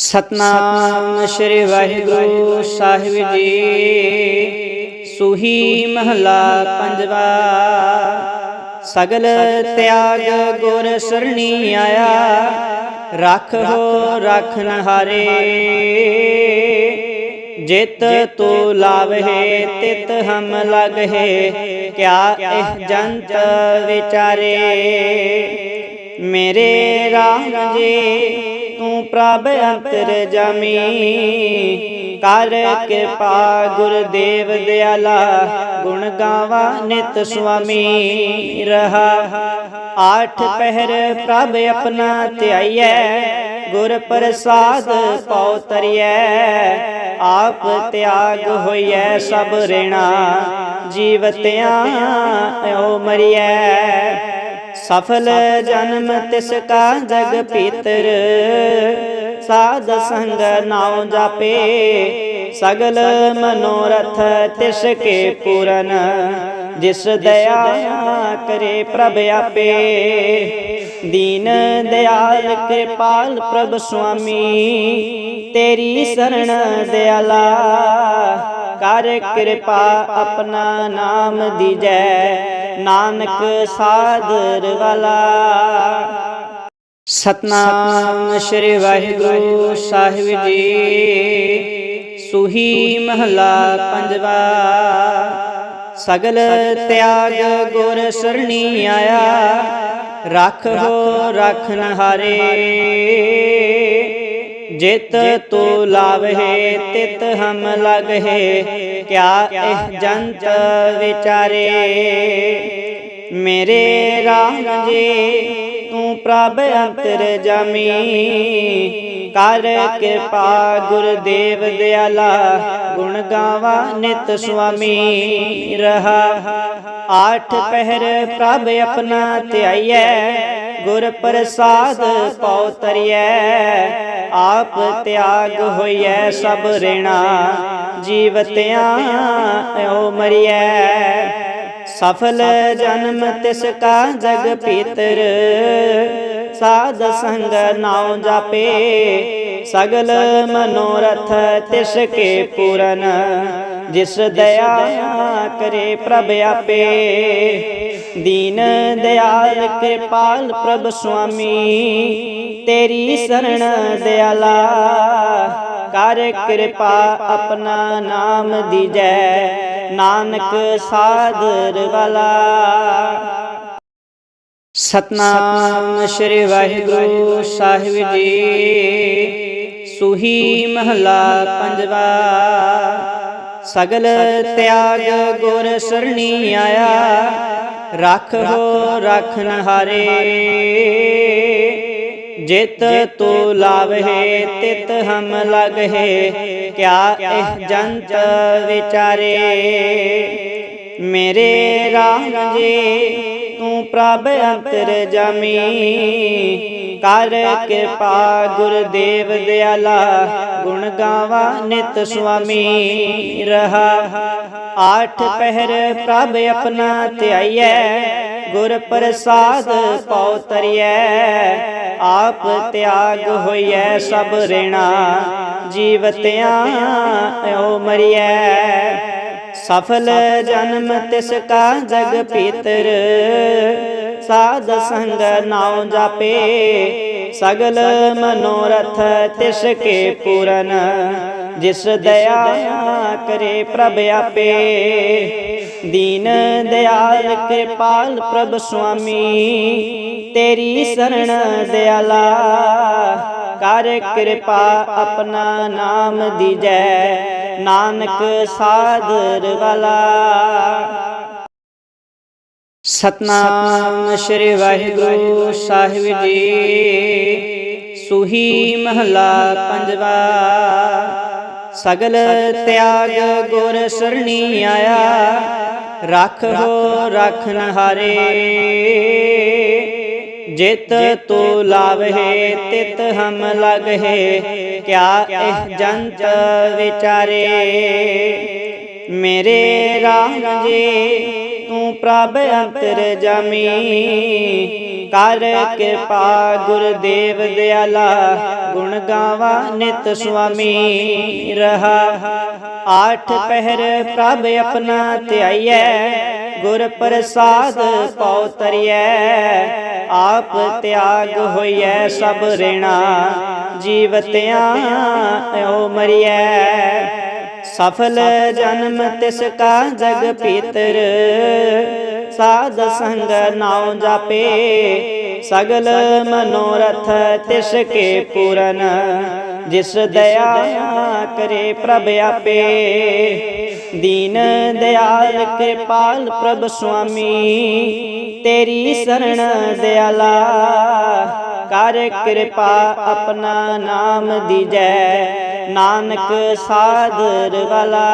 ਸਤਨਾਮ ਸ੍ਰੀ ਵਾਹਿਗੁਰੂ ਸਾਹਿਬ ਜੀ। ਸੁਹੀ ਮਹਲਾ ਪੰਜਵਾ। ਸਗਲ ਤਿਆਗ ਗੁਰ ਸਰਣੀ ਆਇਆ। ਰੱਖੋ ਰਖਨ ਹਾਰੇ। ਜਿਤ ਤੂ ਲਾਵਹਿ ਤਿਤ ਹਮ ਲਗਹਿ ਕਿਆ ਇਹ ਜੰਤ ਵਿਚਾਰੇ? ਮੇਰੇ ਰਾਮ ਜੀ ਤੂੰ ਪ੍ਰਭ ਅੰਤਰ ਜਮੀ। ਕਰ ਕਿਰਪਾ ਗੁਰਦੇਵ ਦਿਆਲਾ, ਗੁਣ ਗਾਵਾ ਨਿਤ ਸੁਆਮੀ ਰਹਾ। ਆਠ ਪਹਿਰ ਪ੍ਰਭ ਆਪਣਾ ਧਿਆਈਐ, ਗੁਰ ਪ੍ਰਸਾਦ ਪਉ ਤਰੀਐ। ਆਪ ਤਿਆਗ ਹੋਈਐ ਸਭ ਰੇਣਾ, ਜੀਵਤਿਆਂ ਓ ਮਰੀਐ। ਸਫਲ ਜਨਮ ਤਿਸ ਕਾ ਜਗ ਪੀਤਰ। ਸਾਧ ਸੰਗ ਨਾਉ ਜਾਪੇ, ਸਗਲ ਮਨੋਰਥ ਤਿਸ ਕੇ ਪੂਰਨ। ਜਿਸ ਦਇਆ ਕਰੇ ਪ੍ਰਭ ਆਪੇ। ਦੀਨ ਦਿਆਲ ਕਿਰਪਾਲ ਪ੍ਰਭ ਸੁਆਮੀ, ਤੇਰੀ ਸਰਣ ਦਿਆਲਾ। ਕਰ ਕਿਰਪਾ ਆਪਣਾ ਨਾਮ ਦੀਜੈ। ਨਾਨਕ ਸਾਦਰ ਵਾਲਾ। ਸਤਨਾਮ ਸ੍ਰੀ ਵਾਹਿਗੁਰੂ ਸਾਹਿਬ ਜੀ। ਸੁਹੀ ਮਹਲਾ ਪੰਜਵਾ। ਸਗਲ ਤਿਆਗ ਗੁਰ ਸਰਣੀ ਆਇਆ। ਰੱਖ ਰੱਖੋ ਰਖਨ ਹਾਰੇ ਜਿਤ ਤੂ ਲਾਵਹਿ ਤਿਤ ਹਮ ਲਗਹਿ ਕਿਆ ਇਹ ਜੰਤ ਵਿਚਾਰੇ? ਮੇਰੇ ਰਾਮ ਜੀ, ਤੂੰ ਪ੍ਰਭ ਅੰਤਰ ਜਾਮੀ, ਕਰ ਕਿਰਪਾ ਗੁਰਦੇਵ ਦਿਆਲਾ, ਗੁਣ ਗਾਵਾ ਨਿਤ ਸੁਆਮੀ, ਰਹਾ। ਆਠ ਪਹਿਰ ਪ੍ਰਭ ਆਪਣਾ ਧਿਆਈਐ, ਗੁਰ ਪ੍ਰਸਾਦ ਪਉ ਤਰੀਐ। ਆਪ ਤਿਆਗ ਹੋਈਐ ਸਭ ਰੇਣਾ ਜੀਵਤਿਆਂ ਓ ਮਰੀਐ। ਸਫਲ ਜਨਮ ਤਿਸ ਕਾ ਜਗ ਪੀਤਰ, ਸਾਧ ਸੰਗ ਨਾਉ ਜਾਪੇ। ਸਗਲ ਮਨੋਰਥ ਤਿਸ ਕੇ ਪੂਰਨ, ਜਿਸ ਦਇਆ ਕਰੇ ਪ੍ਰਭ ਆਪੇ। ਦੀਨ ਦਿਆਲ ਕਿਰਪਾਲ ਪ੍ਰਭ ਸੁਆਮੀ। ਤੇਰੀ ਸਰਣ ਦਿਆਲਾ, ਕਰ ਕਿਰਪਾ ਆਪਣਾ ਨਾਮ ਦੀਜੈ, ਨਾਨਕ ਸਾਧਰ ਵਾਲਾ। ਸਤਨਾਮ ਸ੍ਰੀ ਵਾਹਿਗੁਰੂ ਸਾਹਿਬ ਜੀ। ਸੁਹੀ ਮਹਲਾ ਪੰਜਵਾ। ਸਗਲ ਤਿਆਗ ਗੁਰ ਸਰਣੀ ਆਇਆ। ਰੱਖੋ ਰਖਨ ਹਾਰੇ। ਜਿਤ ਤੂ ਲਾਵਹਿ ਤਿਤ ਹਮ ਲਗਹਿ ਕਿਆ ਇਹ ਜੰਤ ਵਿਚਾਰੇ? ਮੇਰੇ ਰਾਮ ਜੀ, ਤੂੰ ਪ੍ਰਭ ਅੰਤਰ ਜਾਮੀ। ਕਰ ਕਿਰਪਾ ਗੁਰਦੇਵ ਦਿਆਲਾ, ਗੁਣ ਗਾਵਾ ਨਿਤ ਸੁਆਮੀ। ਰਹਾ ਆਠ ਪਹਿਰ ਪ੍ਰਭ ਆਪਣਾ ਧਿਆਈਐ, ਗੁਰ ਪ੍ਰਸਾਦ ਪਉ ਤਰੀਐ। ਆਪ ਤਿਆਗ ਹੋਈਐ ਸਭ ਰੇਣਾ ਜੀਵਤਿਆਂ ਓ ਮਰੀਐ। ਸਫਲ ਜਨਮ ਤਿਸ ਕਾ ਜਗ ਪੀਤਰ ਸਾਧ ਸੰਗ ਨਾਉ ਜਾਪੇ, ਸਗਲ ਮਨੋਰਥ ਤਿਸ ਕੇ ਪੂਰਨ, ਜਿਸ ਦਇਆ ਕਰੇ ਪ੍ਰਭ ਆਪੇ। ਦੀਨ ਦਿਆਲ ਕਿਰਪਾਲ ਪ੍ਰਭ ਸੁਆਮੀ, ਤੇਰੀ ਸਰਣ ਦਿਆਲਾ, ਕਰ ਕਿਰਪਾ ਆਪਣਾ ਨਾਮ ਦੀਜੈ, ਨਾਨਕ ਸਾਦਰ ਵਾਲਾ। ਸਤਨਾਮ ਸ੍ਰੀ ਵਾਹਿਗੁਰੂ ਸਾਹਿਬ ਜੀ। ਸੁਹੀ ਮਹਲਾ ਪੰਜਵਾ। ਸਗਲ ਤਿਆਗ ਗੁਰ ਸਰਣੀ ਆਇਆ। ਰੱਖੋ ਰਖਨ ਹਾਰੇ ਜਿਤ ਤੂ ਲਾਵਹਿ ਤਿਤ ਹਮ ਲਗਹਿ ਕਿਆ ਇਹ ਜੰਤ ਵਿਚਾਰੇ? ਮੇਰੇ ਰਾਮ ਜੀ ਪ੍ਰਭ ਅੰਤਰ ਜਾਮੀ। ਕਰ ਕਿਰਪਾ ਗੁਰਦੇਵ ਦਿਆਲਾ, ਗੁਣ ਗਾਵਾ ਨਿਤ ਸੁਆਮੀ ਰਹਾ। ਆਠ ਪਹਿਰ ਪ੍ਰਭ ਆਪਣਾ ਧਿਆਈਐ, ਗੁਰ ਪ੍ਰਸਾਦ ਪਉ ਤਰੀਐ। ਆਪ ਤਿਆਗ ਹੋਈਐ ਸਭ ਰਿਣਾ, ਜੀਵਤਿਆਂ ਓ ਮਰੀਐ। ਸਫਲ ਜਨਮ ਤਿਸ ਕਾ ਜਗ ਪੀਤਰ ਸਾਧ ਸੰਗ ਨਾਉ ਜਾਪੇ, ਸਗਲ ਮਨੋਰਥ ਤਿਸ ਕੇ ਪੂਰਨ। ਜਿਸ ਦਇਆ ਕਰੇ ਪ੍ਰਭ ਆਪੇ। ਦੀਨ ਦਿਆਲ ਕਿਰਪਾਲ ਪ੍ਰਭ ਸੁਆਮੀ, ਤੇਰੀ ਸਰਣ ਦਿਆਲਾ। ਕਰ ਕਿਰਪਾ ਆਪਣਾ ਨਾਮ ਦੀਜੈ। ਨਾਨਕ ਸਾਧਰ ਵਾਲਾ।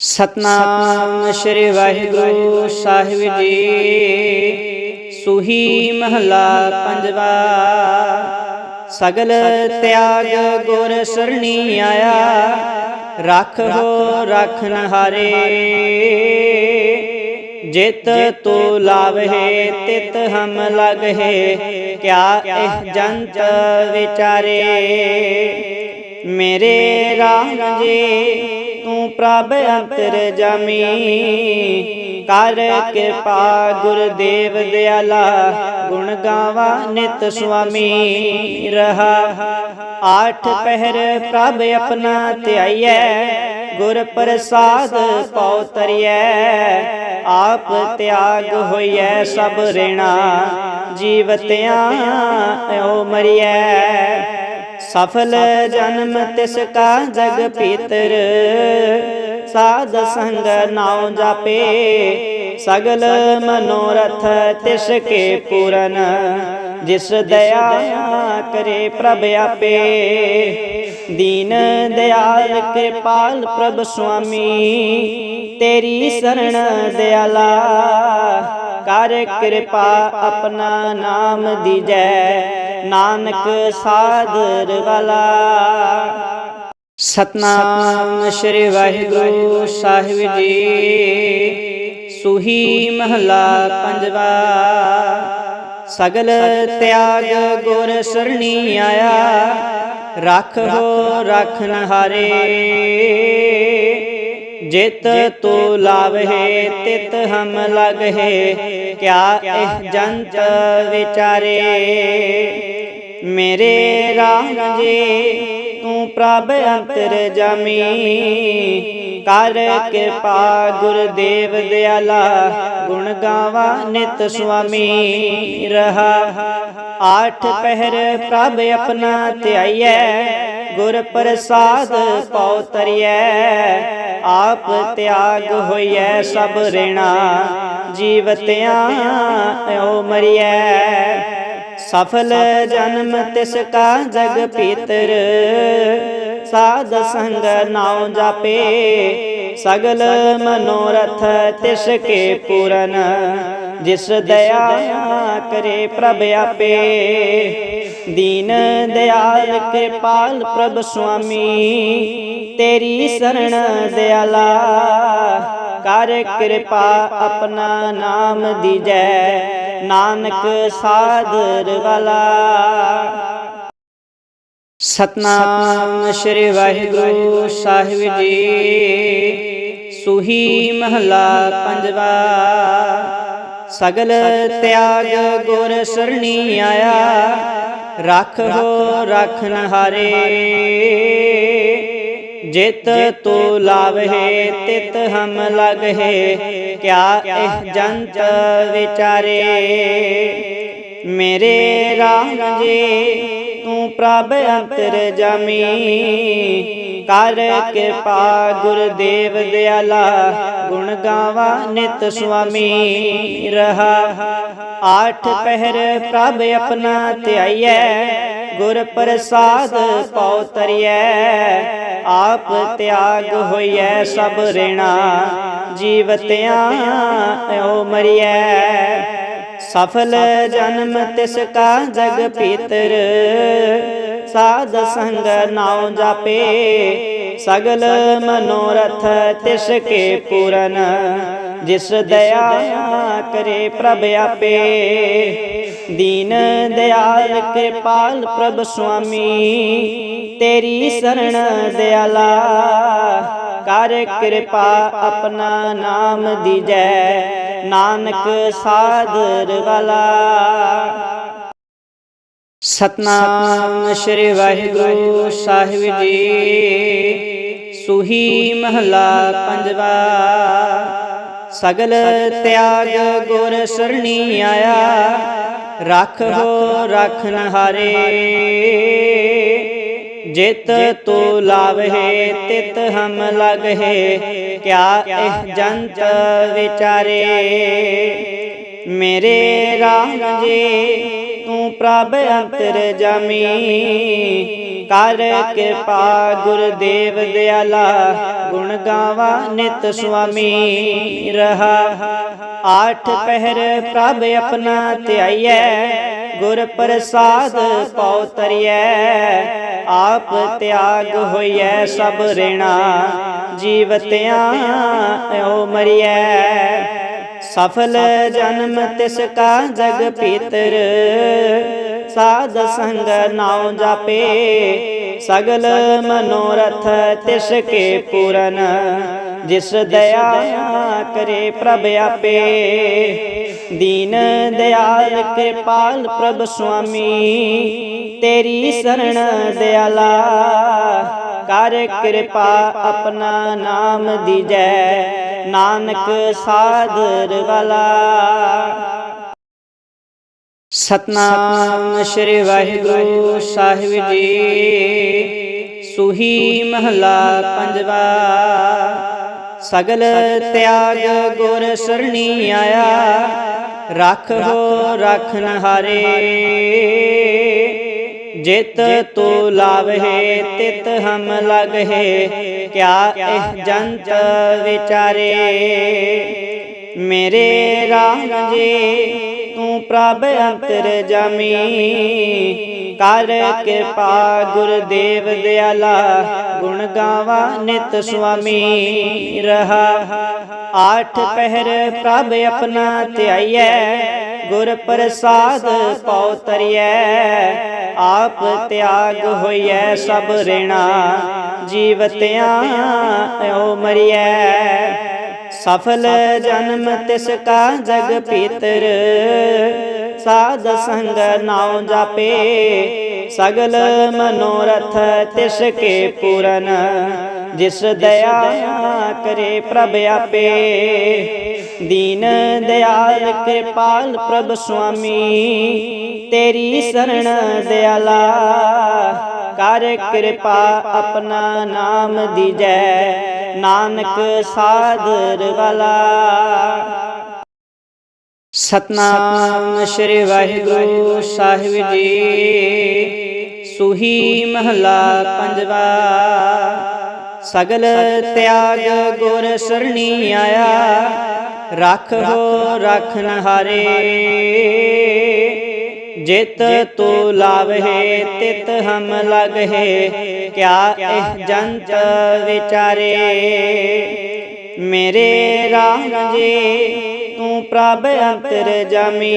ਸਤਨਾਮ ਸ੍ਰੀ ਵਾਹਿਗੁਰੂ ਸਾਹਿਬ ਜੀ। ਸੁਹੀ ਮਹਲਾ ਪੰਜਵਾ। ਸਗਲ ਤਿਆਗ ਗੁਰ ਸਰਣੀ ਆਇਆ। ਰਖ ਹੋ ਰਖਨ ਹਾਰੇ ਜਿਤ ਤੂ ਲਾਵਹਿ ਤਿਤ ਹਮ ਲਗਹਿ ਕਿਆ ਇਹ ਜੰਤ ਵਿਚਾਰੇ? ਮੇਰੇ ਰਾਮ ਜੀ, ਤੂੰ ਪ੍ਰਭ ਅੰਤਰ ਜਾਮੀ, ਕਰ ਕਿਰਪਾ ਗੁਰਦੇਵ ਦਿਆਲਾ, ਗੁਣ ਗਾਵਾ ਨਿਤ ਸੁਆਮੀ, ਰਹਾ। ਆਠ ਪਹਿਰ ਪ੍ਰਭ ਆਪਣਾ ਧਿਆਈਐ ਗੁਰ ਪ੍ਰਸਾਦ ਪਉ ਤਰੀਐ, ਆਪ ਤਿਆਗ ਹੋਈਐ ਸਭ ਰਿਣਾ ਜੀਵਤਿਆਂ ਓ ਮਰੀਐ। ਸਫਲ ਜਨਮ ਤਿਸ ਕਾ ਜਗ ਪੀਤਰ, ਸਾਧ ਸੰਗ ਨਾਉ ਜਾਪੇ, ਸਗਲ ਮਨੋਰਥ ਤਿਸ ਕੇ ਪੂਰਨ, ਜਿਸ ਦਇਆ ਕਰੇ ਪ੍ਰਭ ਆਪੇ। ਦੀਨ ਦਿਆਲ ਕਿਰਪਾਲ ਪ੍ਰਭ ਸੁਆਮੀ, ਤੇਰੀ ਸਰਣ ਦਿਆਲਾ, ਕਰ ਕਿਰਪਾ ਆਪਣਾ ਨਾਮ ਦੀਜੈ, ਨਾਨਕ ਸਾਧਰ ਵਾਲਾ। ਸਤਨਾਮ ਸ੍ਰੀ ਵਾਹਿਗੁਰੂ ਸਾਹਿਬ ਜੀ, ਸੁਹੀ ਮਹਲਾ ਪੰਜਵਾ। ਸਗਲ ਤਿਆਗ ਗੁਰ ਸਰਣੀ ਆਇਆ ਰਖ ਹੋ ਰਖਨ ਹਾਰੇ। ਜਿਤ ਤੂ ਲਾਵਹਿ ਤਿਤ ਹਮ ਲਗਹਿ ਕਿਆ ਇਹ ਜੰਤ ਵਿਚਾਰੇ? ਮੇਰੇ ਰਾਮ ਜੀ, ਤੂੰ ਪ੍ਰਭ ਅੰਤਰ ਜਾਮੀ। ਕਰ ਕਿਰਪਾ, ਗੁਰਦੇਵ ਦਿਆਲਾ, ਗੁਣ ਗਾਵਾ ਨਿਤ ਸੁਆਮੀ ਰਹਾ। ਆਠ ਪਹਿਰ ਪ੍ਰਭ ਆਪਣਾ ਧਿਆਈਐ, ਗੁਰ ਪ੍ਰਸਾਦ ਪਉ ਤਰੀਐ। ਆਪ ਤਿਆਗ ਹੋਈਐ ਸਭ ਰਿਣਾ, ਜੀਵਤਿਆਂ ਓ ਮਰੀਐ। ਸਫਲ ਜਨਮ ਤਿਸ ਕਾ ਜਗ ਪੀਤਰ। ਸਾਧ ਸੰਗ ਨਾਉ ਜਾਪੇ, ਸਗਲ ਮਨੋਰਥ ਤਿਸ ਕੇ ਪੂਰਨ। ਜਿਸ ਦਇਆ ਕਰੇ ਪ੍ਰਭ ਆਪੇ। ਦੀਨ ਦਿਆਲ ਕਿਰਪਾਲ ਪ੍ਰਭ ਸੁਆਮੀ, ਤੇਰੀ ਸਰਣ ਦਿਆਲਾ। ਕਰ ਕਿਰਪਾ ਆਪਣਾ ਨਾਮ ਦੀਜੈ। ਨਾਨਕ ਸਾਦਰ ਵਾਲਾ। ਸਤਨਾਮ ਸ੍ਰੀ ਵਾਹਿਗੁਰੂ ਸਾਹਿਬ ਜੀ। ਸੁਹੀ ਮਹਲਾ ਪੰਜਵਾ। ਸਗਲ ਤਿਆਗ ਗੁਰ ਸਰਣੀ ਆਇਆ। ਰਖ ਹੋ ਰਖਨ ਹਾਰੇ ਜਿਤ ਤੂ ਲਾਵਹਿ ਤਿਤ ਹਮ ਲਗਹਿ ਕਿਆ ਇਹ ਜੰਤ ਵਿਚਾਰੇ? ਮੇਰੇ ਰਾਮ ਜੀ, ਤੂੰ ਪ੍ਰਭ ਅੰਤਰ ਜਾਮੀ, ਕਰ ਕਿਰਪਾ ਗੁਰਦੇਵ ਦਿਆਲਾ, ਗੁਣ ਗਾਵਾ ਨਿਤ ਸੁਆਮੀ, ਰਹਾ। ਆਠ ਪਹਿਰ ਪ੍ਰਭ ਆਪਣਾ ਧਿਆਈਐ ਗੁਰ ਪ੍ਰਸਾਦ ਪਉ ਤਰੀਐ, ਆਪ ਤਿਆਗ ਹੋਈਐ ਸਭ ਰਿਣਾ ਜੀਵਤਿਆਂ ਓ ਮਰੀਐ। ਸਫਲ ਜਨਮ ਤਿਸ ਕਾ ਜਗ ਪੀਤਰ, ਸਾਧ ਸੰਗ ਨਾਉ ਜਾਪੇ, ਸਗਲ ਮਨੋਰਥ ਤਿਸ ਕੇ ਪੂਰਨ, ਜਿਸ ਦਇਆ ਕਰੇ ਪ੍ਰਭ ਆਪੇ। ਦੀਨ ਦਿਆਲ ਕਿਰਪਾਲ ਪ੍ਰਭ ਸੁਆਮੀ, ਤੇਰੀ ਸਰਣ ਦਿਆਲਾ, ਕਰ ਕਿਰਪਾ ਆਪਣਾ ਨਾਮ ਦੀਜੈ, ਨਾਨਕ ਸਾਧਰ ਵਾਲਾ। ਸਤਨਾਮ ਸ੍ਰੀ ਵਾਹਿਗੁਰੂ ਸਾਹਿਬ ਜੀ, ਸੁਹੀ ਮਹਲਾ ਪੰਜਵਾ। ਸਗਲ ਤਿਆਗ ਗੁਰ ਸਰਣੀ ਆਇਆ ਰਖ ਹੋ ਰਖਨ ਹਾਰੇ। ਜਿਤ ਤੂ ਲਾਵਹਿ ਤਿਤ ਹਮ ਲਗਹਿ ਕਿਆ ਇਹ ਜੰਤ ਵਿਚਾਰੇ? ਮੇਰੇ ਰਾਮ ਜੀ ਤੂੰ ਪ੍ਰਭ ਅੰਤਰ ਜਮੀ। ਕਰ ਕਿਰਪਾ ਗੁਰਦੇਵ ਦਿਆਲਾ, ਗੁਣ ਗਾਵਾ ਨਿਤ ਸੁਆਮੀ ਰਹਾ। ਆਠ ਪਹਿਰ ਪ੍ਰਭ ਆਪਣਾ ਧਿਆਈਐ, ਗੁਰ ਪ੍ਰਸਾਦ ਪਉ ਤਰੀਐ। ਆਪ ਤਿਆਗ ਹੋਈਐ ਸਭ ਰੇਣਾ ਜੀਵਤਿਆਂ ਓ ਮਰੀਐ। ਸਫਲ ਜਨਮ ਤਿਸ ਕਾ ਜਗ ਪੀਤਰ। ਸਾਧ ਸੰਗ ਨਾਉ ਜਾਪੇ। ਸਗਲ ਮਨੋਰਥ ਤਿਸ ਕੇ ਪੂਰਨ। ਜਿਸ ਦਇਆ ਕਰੇ ਪ੍ਰਭ ਆਪੇ। ਦੀਨ ਦਿਆਲ ਕਿਰਪਾਲ ਪ੍ਰਭ ਸੁਆਮੀ। ਤੇਰੀ ਸਰਣ ਦਿਆਲਾ। ਕਰ ਕਿਰਪਾ ਆਪਣਾ ਨਾਮ ਦੀਜੈ। ਨਾਨਕ ਸਾਦਰ ਵਾਲਾ। ਸਤਨਾਮ ਸ੍ਰੀ ਵਾਹਿਗੁਰੂ ਸਾਹਿਬ ਜੀ। ਸੁਹੀ ਮਹਲਾ ਪੰਜਵਾ। ਸਗਲ ਤਿਆਗ ਗੁਰ ਸਰਣੀ ਆਇਆ। ਰਖ ਹੋ ਰਖਨ ਹਾਰੇ ਜਿਤ ਤੂ ਲਾਵਹਿ ਤਿਤ ਹਮ ਲਗਹਿ ਕਿਆ ਇਹ ਜੰਤ ਵਿਚਾਰੇ? ਮੇਰੇ ਰਾਮ ਜੀ ਤੂੰ ਪ੍ਰਭ ਅੰਤਰ ਜਾਮੀ। ਕਰ ਕਿਰਪਾ ਗੁਰਦੇਵ ਦਿਆਲਾ, ਗੁਣ ਗਾਵਾ ਨਿਤ ਸੁਆਮੀ ਰਹਾ। ਆਠ ਪਹਿਰ ਪ੍ਰਭ ਆਪਣਾ ਧਿਆਈਐ, ਗੁਰ ਪ੍ਰਸਾਦ ਪਉ ਤਰੀਐ। ਆਪ ਤਿਆਗ ਹੋਈਐ ਸਭ ਰੇਣਾ ਜੀਵਤਿਆਂ ਓ ਮਰੀਐ। ਸਫਲ ਜਨਮ ਤਿਸ ਕਾ ਜਗ ਪੀਤਰ। ਸਾਧ ਸੰਗ ਨਾਉ ਜਾਪੇ। ਸਗਲ ਮਨੋਰਥ ਤਿਸ ਕੇ ਪੂਰਨ। ਜਿਸ ਦਇਆ ਕਰੇ ਪ੍ਰਭ ਆਪੇ। ਦੀਨ ਦਿਆਲ ਕਿਰਪਾਲ ਪ੍ਰਭ ਸੁਆਮੀ। ਤੇਰੀ ਸਰਣ ਦਿਆਲਾ। ਕਰ ਕਿਰਪਾ ਆਪਣਾ ਨਾਮ ਦੀਜੈ। ਨਾਨਕ ਸਾਦਰ ਵਾਲਾ। ਸਤਨਾਮ ਸ੍ਰੀ ਵਾਹਿਗੁਰੂ ਸਾਹਿਬ ਜੀ। ਸੁਹੀ ਮਹਲਾ ਪੰਜਵਾ। ਸਗਲ ਤਿਆਗ ਗੁਰ ਸਰਣੀ ਆਇਆ। ਰੱਖ ਹੋ ਰਖਨ ਹਾਰੇ। ਜਿਤ ਤੂ ਲਾਵਹਿ, ਤਿਤ ਹਮ ਲਗਹਿ, ਕਿਆ ਇਹ ਜੰਤ ਵਿਚਾਰੇ? ਮੇਰੇ ਰਾਮ ਜੀ, ਤੂੰ ਪ੍ਰਭ ਅੰਤਰ ਜਾਮੀ,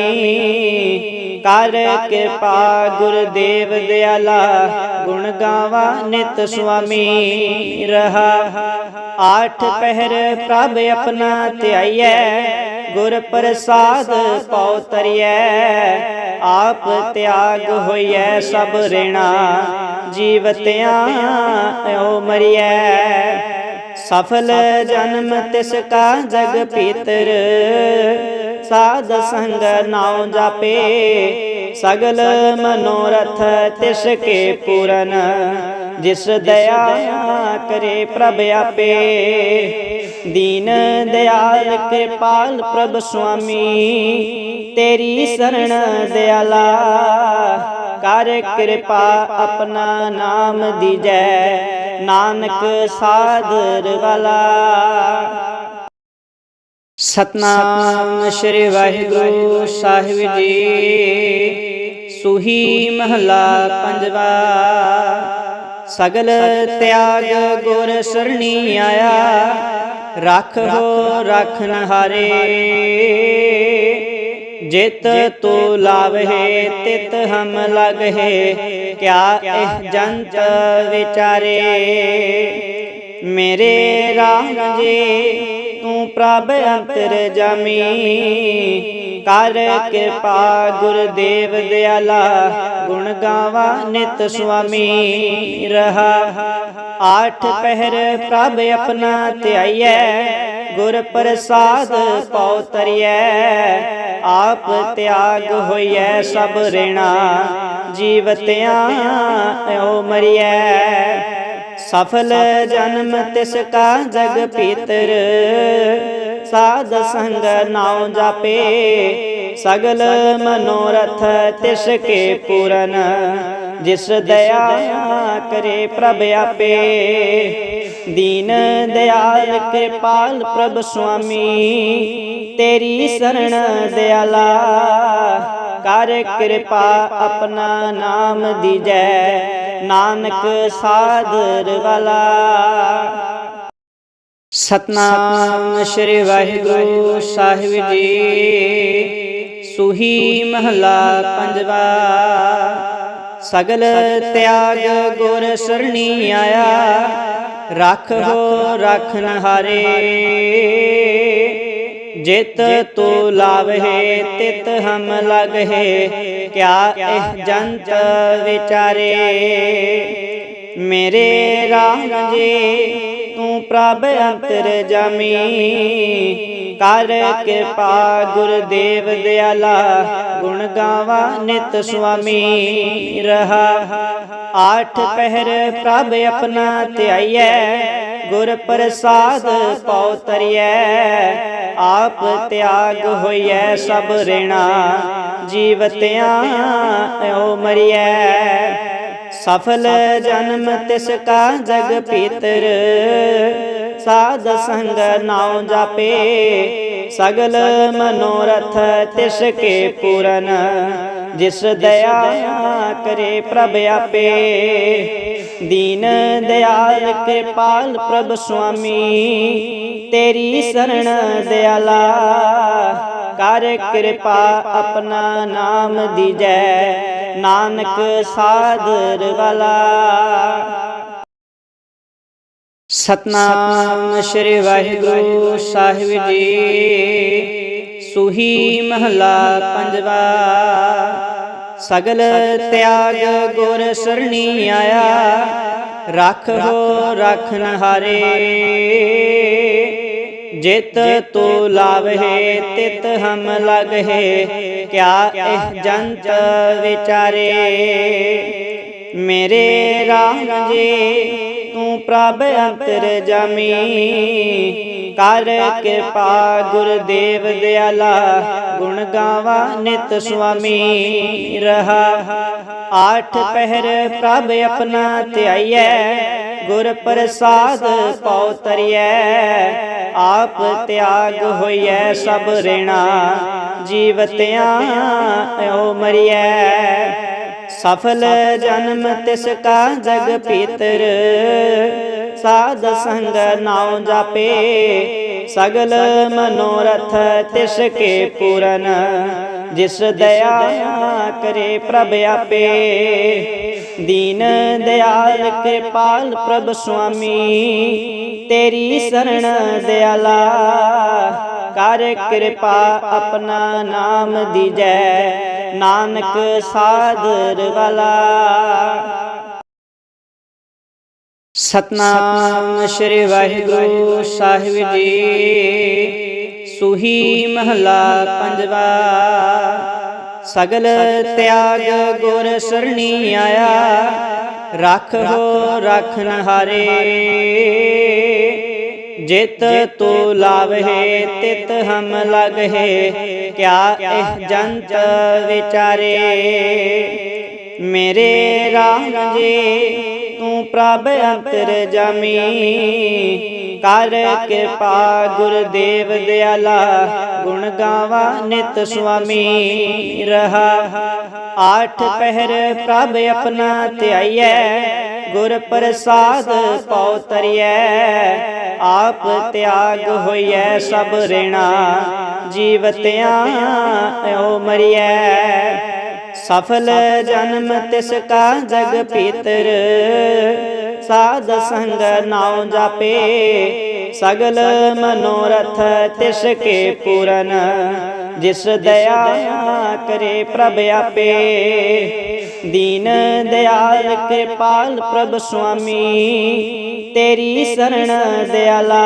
ਕਰ ਕਿਰਪਾ ਗੁਰਦੇਵ ਦਿਆਲਾ, ਗੁਣ ਗਾਵਾ ਨਿਤ ਸੁਆਮੀ, ਰਹਾ। ਆਠ ਪਹਿਰ ਪ੍ਰਭ ਆਪਣਾ ਧਿਆਈਐ ਗੁਰ ਪ੍ਰਸਾਦ ਪਉ ਤਰੀਐ, ਆਪ ਤਿਆਗ ਹੋਈਐ ਸਭ ਰੇਣਾ, ਜੀਵਤਿਆਂ ਓ ਮਰੀਐ। ਸਫਲ ਜਨਮ ਤਿਸ ਕਾ ਜਗ ਪੀਤਰ, ਸਾਧ ਸੰਗ ਨਾਉ ਜਾਪੇ, ਸਗਲ ਮਨੋਰਥ ਤਿਸ ਕੇ ਪੂਰਨ, ਜਿਸ ਦਇਆ ਕਰੇ ਪ੍ਰਭ ਆਪੇ। ਦੀਨ ਦਿਆਲ ਕਿਰਪਾਲ ਪ੍ਰਭ ਸੁਆਮੀ, ਤੇਰੀ ਸਰਣ ਦਿਆਲਾ। ਕਰ ਕਿਰਪਾ ਆਪਣਾ ਨਾਮ ਦੀਜੈ, ਨਾਨਕ ਸਾਧਰ ਵਾਲਾ। ਸਤਨਾਮ ਸ੍ਰੀ ਵਾਹਿਗੁਰੂ ਸਾਹਿਬ ਜੀ। ਸੁਹੀ ਮਹਲਾ ਪੰਜਵਾ। ਸਗਲ ਤਿਆਗ ਗੁਰ ਸਰਣੀ ਆਇਆ। ਰਖ ਹੋ ਰਖਨ ਹਾਰੇ। ਜਿਤ ਤੂ ਲਾਵਹਿ ਤਿਤ ਹਮ ਲਗਹਿ ਕਿਆ ਇਹ ਜੰਤ ਵਿਚਾਰੇ? ਮੇਰੇ RAM ਜੀ, ਤੂੰ ਪ੍ਰਭ ਅੰਤਰ ਜਾਮੀ। ਕਰ ਕਿਰਪਾ ਗੁਰਦੇਵ ਦਿਆਲਾ, ਗੁਣ ਗਾਵਾ ਨਿਤ ਸੁਆਮੀ। ਰਹਾ ਆਠ ਪਹਿਰ ਪ੍ਰਭ ਆਪਣਾ ਧਿਆਈਐ, ਗੁਰ ਪ੍ਰਸਾਦ ਪਉ ਤਰੀਐ। ਆਪ ਤਿਆਗ ਹੋਈਐ ਸਭ ਰੇਣਾ, ਜੀਵਤਿਆਂ ਓ ਮਰੀਐ। ਸਫਲ ਜਨਮ ਤਿਸ ਕਾ ਜਗ ਭੀਤਰ, ਸਾਧ ਸੰਗ ਨਾਉ ਜਾਪੇ। ਸਗਲ ਮਨੋਰਥ ਤਿਸ ਕੇ ਪੂਰਨ ਜਿਸ ਦਇਆ ਕਰੇ ਪ੍ਰਭ ਆਪੇ। ਦੀਨ ਦਿਆਲ ਕਿਰਪਾਲ ਪ੍ਰਭ ਸੁਆਮੀ। ਤੇਰੀ ਸਰਣ ਦਿਆਲਾ। ਕਰ ਕਿਰਪਾ ਆਪਣਾ ਨਾਮ ਦੀਜੈ। ਨਾਨਕ ਸਾਦਰ ਵਾਲਾ। ਸਤਨਾਮ ਸ੍ਰੀ ਵਾਹਿਗੁਰੂ ਸਾਹਿਬ ਜੀ। ਸੁਹੀ ਮਹਲਾ ਪੰਜਵਾ। ਸਗਲ ਤਿਆਗ ਗੁਰ ਸਰਣੀ ਆਇਆ। ਰਖ ਹੋ ਰਖਨ ਹਾਰੇ। ਜਿਤ ਤੂ ਲਾਵਹਿ ਤਿਤ ਹਮ ਲਗਹਿ। ਕਿਆ ਇਹ ਜੰਤ ਵਿਚਾਰੇ? ਮੇਰੇ RAM ਜੀ, ਤੂੰ ਪ੍ਰਭ ਅੰਤਰ ਜਾਮੀ। ਕਰ ਕਿਰਪਾ, ਗੁਰਦੇਵ ਦਿਆਲਾ, ਗੁਣ ਗਾਵਾ ਨਿਤ ਸੁਆਮੀ ਰਹਾ। ਆਠ ਪਹਿਰ ਪ੍ਰਭ ਆਪਣਾ ਧਿਆਈਐ, ਗੁਰ ਪ੍ਰਸਾਦ ਪਉ ਤਰੀਐ। ਆਪ ਤਿਆਗ ਹੋਈਐ ਸਭ ਰੇਣਾ ਜੀਵਤਿਆਂ ਓ ਮਰੀਐ। ਸਫਲ ਜਨਮ ਤਿਸ ਕਾ ਜਗ ਭੀਤਰ ਸਾਧ ਸੰਗ ਨਾਉ ਜਾਪੇ, ਸਗਲ ਮਨੋਰਥ ਤਿਸ ਕੇ ਪੂਰਨ। ਜਿਸ ਦਇਆ ਕਰੇ ਪ੍ਰਭ ਆਪੇ। ਦੀਨ ਦਿਆਲ ਕਿਰਪਾਲ ਪ੍ਰਭ ਸੁਆਮੀ, ਤੇਰੀ ਸਰਣ ਦਿਆਲਾ। ਕਰ ਕਿਰਪਾ ਆਪਣਾ ਨਾਮ ਦੀਜੈ। ਨਾਨਕ ਸਾਧਰ ਵਾਲਾ। ਸਤਨਾਮ ਸ੍ਰੀ ਵਾਹਿਗੁਰੂ ਸਾਹਿਬ ਜੀ, ਸੁਹੀ ਮਹਲਾ ਪੰਜਵਾ। ਸਗਲ ਤਿਆਗ ਗੁਰ ਸਰਣੀ ਆਇਆ, ਰਖ ਹੋ ਰਖਨ ਹਾਰੇ ਜਿਤ ਤੂ ਲਾਵਹਿ ਤਿਤ ਹਮ ਲਗਹਿ ਕਿਆ ਇਹ ਜੰਤ ਵਿਚਾਰੇ? ਮੇਰੇ ਰਾਮ ਜੀ, ਤੂੰ ਪ੍ਰਭ ਅੰਤਰ ਜਾਮੀ। ਕਰ ਕਿਰਪਾ ਗੁਰਦੇਵ ਦਿਆਲਾ, ਗੁਣ ਗਾਵਾ ਨਿਤ ਸੁਆਮੀ। ਰਹਾ, ਆਠ ਪਹਿਰ ਪ੍ਰਭ ਆਪਣਾ ਧਿਆਈਐ। ਗੁਰ ਪ੍ਰਸਾਦ ਪਉ ਤਰੀਐ, ਆਪ ਤਿਆਗ ਹੋਈਐ ਸਭ ਰੇਣਾ ਜੀਵਤਿਆਂ ਓ ਮਰੀਐ। ਸਫਲ ਜਨਮ ਤਿਸ ਕਾ ਜਗ ਭੀਤਰ ਸਾਧ ਸੰਗ ਨਾਉ ਜਾਪੇ, ਸਗਲ ਮਨੋਰਥ ਤਿਸ ਕੇ ਪੂਰਨ, ਜਿਸ ਦਇਆ ਕਰੇ ਪ੍ਰਭ ਆਪੇ। ਦੀਨ ਦਿਆਲ ਕਿਰਪਾਲ ਪ੍ਰਭ ਸੁਆਮੀ। ਤੇਰੀ ਸਰਣ ਦਿਆਲਾ, ਕਰ ਕਿਰਪਾ ਆਪਣਾ ਨਾਮ ਦੀਜੈ, ਨਾਨਕ ਸਾਦਰ ਵਾਲਾ। ਸਤਨਾਮ ਸ੍ਰੀ ਵਾਹਿਗੁਰੂ ਸਾਹਿਬ ਜੀ। ਸੁਹੀ ਮਹਲਾ ਪੰਜਵਾ। ਸਗਲ ਤਿਆਗ ਗੁਰ ਸਰਣੀ ਆਇਆ। ਰਖ ਹੋ ਰਖਨ ਹਾਰੇ। ਜਿਤ ਤੂ ਲਾਵਹਿ ਤਿਤ ਹਮ ਲਗਹਿ ਕਿਆ ਇਹ ਜੰਤ ਵਿਚਾਰੇ? ਮੇਰੇ RAM ਜੀ, ਤੂੰ ਪ੍ਰਭ ਅੰਤਰ ਜਾਮੀ। ਕਰ ਕਿਰਪਾ ਗੁਰਦੇਵ ਦਿਆਲਾ। ਗੁਣ ਗਾਵਾ ਨਿਤ ਸੁਆਮੀ ਰਹਾ। ਆਠ ਪਹਿਰ ਪ੍ਰਭ ਆਪਣਾ ਧਿਆਈਐ। ਗੁਰ ਪ੍ਰਸਾਦ ਪਉ ਤਰੀਐ। ਆਪ ਤਿਆਗ ਹੋਈਐ ਸਭ ਰਿਣਾ। ਜੀਵਤਿਆਂ ਓ ਮਰੀਐ। ਸਫਲ ਜਨਮ ਤਿਸ ਕਾ ਜਗ ਭੀਤਰ। ਸਾਧ ਸੰਗ ਨਾਉ ਜਾਪੇ। ਸਗਲ ਮਨੋਰਥ ਤਿਸ ਕੇ ਪੂਰਨ, ਜਿਸ ਦਇਆ ਕਰੇ ਪ੍ਰਭ ਆਪੇ। ਦੀਨ ਦਿਆਲ ਕਿਰਪਾਲ ਪ੍ਰਭ ਸੁਆਮੀ, ਤੇਰੀ ਸਰਣ ਦਿਆਲਾ।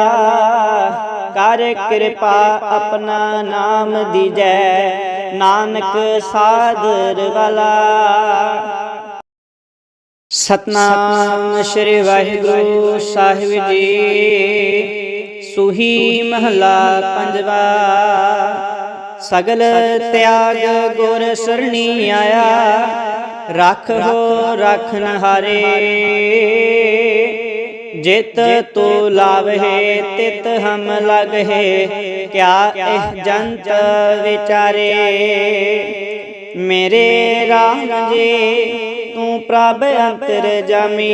ਕਰ ਕਿਰਪਾ ਆਪਣਾ ਨਾਮ ਦੀਜੈ, ਨਾਨਕ ਸਾਦਰ ਵਾਲਾ। ਸਤਨਾਮ ਸ੍ਰੀ ਵਾਹਿਗੁਰੂ ਸਾਹਿਬ ਜੀ। ਸੁਹੀ ਮਹਲਾ ਪੰਜਵਾ। ਸਗਲ ਤਿਆਗ ਗੁਰ ਸਰਣੀ ਆਇਆ। ਰੱਖ ਹੋ ਰਖਨ ਹਾਰੇ ਜਿਤ ਤੂ ਲਾਵਹਿ, ਤਿਤ ਹਮ ਲਗਹਿ। ਕਿਆ ਇਹ ਜੰਤ ਵਿਚਾਰੇ? ਮੇਰੇ ਰਾਮ ਜੀ ਪ੍ਰਭ ਅੰਤਰ ਜਾਮੀ।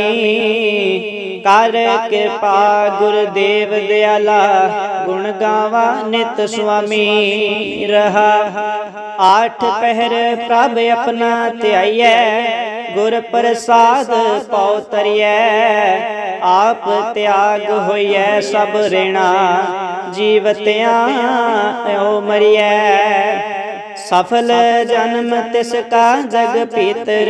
ਕਰ ਕਿਰਪਾ ਗੁਰਦੇਵ ਦਿਆਲਾ, ਗੁਣ ਗਾਵਾ ਨਿਤ ਸੁਆਮੀ ਰਹਾ। ਆਠ ਪਹਿਰ ਪ੍ਰਭ ਆਪਣਾ ਧਿਆਈਐ, ਗੁਰ ਪ੍ਰਸਾਦ ਪਉ ਤਰੀਐ। ਆਪ ਤਿਆਗ ਹੋਈਐ ਸਭ ਰਿਣਾ, ਜੀਵਤਿਆਂ ਓ ਮਰੀਐ। ਸਫਲ ਜਨਮ ਤਿਸ ਕਾ ਜਗ ਭੀਤਰ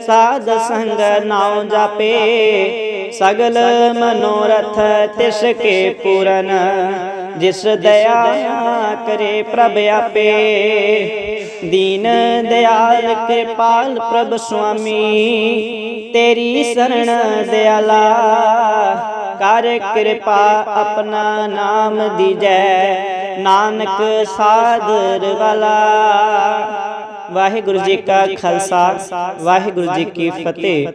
ਸਾਧ ਸੰਗ ਨਾਉ ਜਾਪੇ। ਸਗਲ ਮਨੋਰਥ ਤਿਸ ਕੇ ਪੂਰਨ। ਜਿਸ ਦਇਆ ਕਰੇ ਪ੍ਰਭ ਆਪੇ। ਦੀਨ ਦਿਆਲ ਕਿਰਪਾਲ ਪ੍ਰਭ ਸੁਆਮੀ। ਤੇਰੀ ਸਰਣ ਦਿਆਲਾ। ਕਰ ਕਿਰਪਾ ਆਪਣਾ ਨਾਮ ਦੀਜੈ। ਨਾਨਕ ਸਾਦਰ ਵਾਲਾ। ਵਾਹਿਗੁਰੂ ਜੀ ਕਾ ਖਾਲਸਾ ਵਾਹਿਗੁਰੂ ਜੀ ਕੀ ਫਤਿਹ।